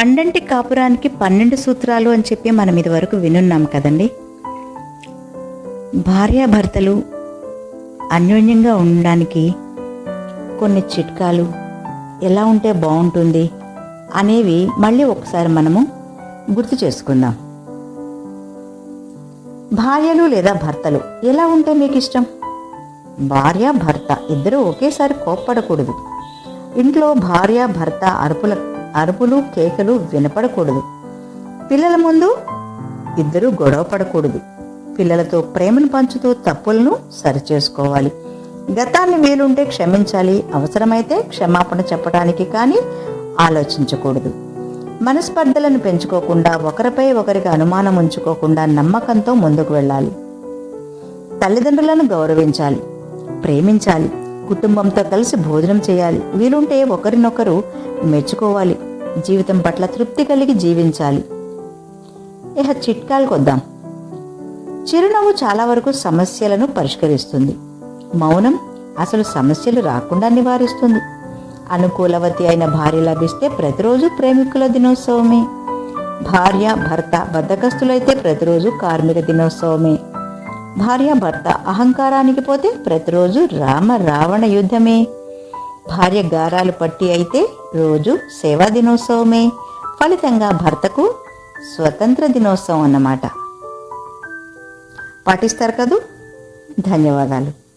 పండంటి కాపురానికి పన్నెండు సూత్రాలు అని చెప్పి మనం ఇదివరకు వినున్నాం కదండి. భార్యాభర్తలు అన్యోన్యంగా ఉండడానికి కొన్ని చిట్కాలు ఎలా ఉంటే బాగుంటుంది అనేవి మళ్ళీ ఒకసారి మనము గుర్తు చేసుకుందాం. భార్యలు లేదా భర్తలు ఎలా ఉంటే మీకు ఇష్టం? భార్య భర్త ఇద్దరూ ఒకేసారి కోప్పడకూడదు. ఇంట్లో భార్య భర్త అరుపుల అరుపులు కేకలు వినపడకూడదు. పిల్లల ముందు ఇద్దరూ గొడవ పడకూడదు. పిల్లలతో ప్రేమను పంచుతూ తప్పులను సరిచేసుకోవాలి. గతాన్ని వీలుంటే క్షమించాలి అవసరమైతే క్షమాపణ చెప్పడానికి కానీ ఆలోచించకూడదు. మనస్పర్ధలను పెంచుకోకుండా ఒకరిపై ఒకరికి అనుమానం ఉంచుకోకుండా నమ్మకంతో ముందుకు వెళ్ళాలి. తల్లిదండ్రులను గౌరవించాలి ప్రేమించాలి కుటుంబంతో కలిసి భోజనం చేయాలి. వీలుంటే ఒకరినొకరు మెచ్చుకోవాలి. జీవితం పట్ల తృప్తి కలిగి జీవించాలి. ఇహ చిట్కాలకు వద్దాం చిరునవ్వు చాలా వరకు సమస్యలను పరిష్కరిస్తుంది. మౌనం అసలు సమస్యలు రాకుండా నివారిస్తుంది. అనుకూలవతి అయిన భార్య లభిస్తే ప్రతిరోజు ప్రేమికుల దినోత్సవమే. భార్య భర్త బద్దకస్తులైతే ప్రతిరోజు కార్మిక దినోత్సవమే. భార్య భర్త అహంకారానికి పోతే ప్రతిరోజు రామ రావణ యుద్ధమే. భార్య గారాలు పట్టి అయితే రోజు సేవా దినోత్సవమే. ఫలితంగా భర్తకు స్వతంత్ర దినోత్సవం అన్నమాట. పాటిస్తారు కదూ? ధన్యవాదాలు.